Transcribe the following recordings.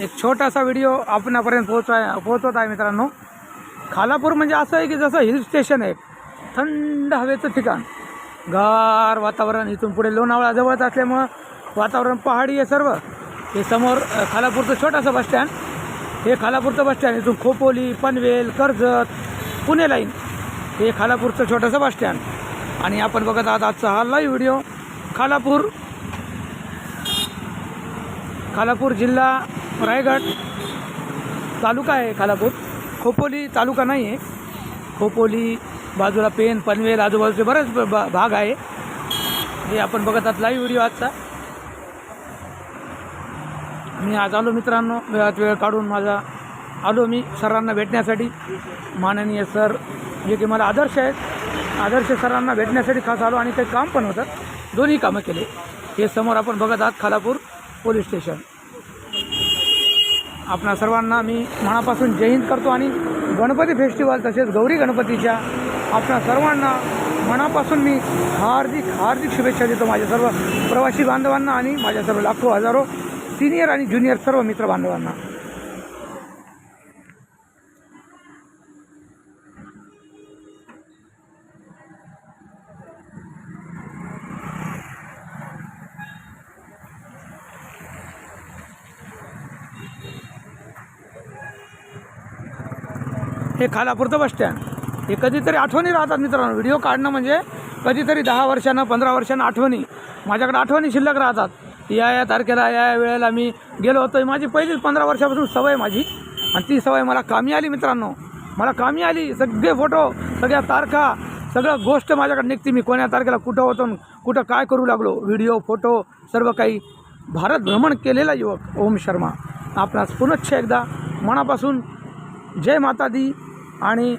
एक छोटासा व्हिडिओ आपणापर्यंत पोहोचवाय पोहोचवत आहे मित्रांनो. खालापूर म्हणजे असं आहे की जसं हिल स्टेशन आहे थंड हवेचं ठिकाण. गार वातावरण इथून पुढे लोणावळा जवळच असल्यामुळं वातावरण पहाडी आहे सर्व. हे समोर खालापूरचं छोटंसं बसस्टँड हे खालापूरचं बसस्टँड इथून खोपोली पनवेल कर्जत पुणे लाईन हे खालापूरचं छोटंसं बसस्टँड आणि आपण बघत आहात आजचा हा लाईव्ह व्हिडिओ खालापूर. खालापूर जिल्हा रायगड. तालुका आहे खालापूर. खोपोली तालुका नाही आहे. खोपोली बाजूला पेन पनवेल आजूबाजूचे बरेच ब- भाग आहे. हे आपण बघत आहात लाईव्ह व्हिडिओ आजचा. मी आज आलो मित्रांनो वेळात वेळ काढून माझा आलो मी सरांना भेटण्यासाठी. माननीय सर जे की मला आदर्श आहेत आदर्श सरांना भेटण्यासाठी खास आलो आणि काही काम पण होतं. दोन्ही कामं केले. हे समोर आपण बघत आहात खालापूर पोलीस स्टेशन. आपणा सर्वांना मी मनापासून जय हिंद करतो आणि गणपती फेस्टिवल तसेच गौरी गणपतीच्या आपणा सर्वांना मनापासून मी हार्दिक हार्दिक शुभेच्छा देतो माझ्या सर्व प्रवासी बांधवांना आणि माझ्या सर्व लाखो हजारो सिनियर आणि ज्युनियर सर्व मित्र बांधवांना हे खालापूरचं बस स्टँड हे कधीतरी आठवणी राहतात मित्रांनो. व्हिडिओ काढणं म्हणजे कधीतरी दहा वर्षानं पंधरा वर्षानं आठवणी. माझ्याकडे आठवणी शिल्लक राहतात. या या तारखेला या या वेळेला मी गेलो होतो. माझी पहिलीच पंधरा वर्षापासून सवय माझी. आणि ती सवय मला कामी आली मित्रांनो. मला कामी आली. सगळे फोटो सगळ्या तारखा सगळं गोष्ट माझ्याकडे निघते. मी कोण्या तारखेला कुठं होतो कुठं काय करू लागलो. व्हिडिओ फोटो सर्व काही. भारत भ्रमण केलेला युवक ओम शर्मा. आपणास पुनश्च एकदा मनापासून जय माता दी. आणि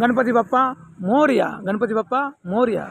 गणपती बाप्पा मोर्या गणपती बाप्पा मोर्या.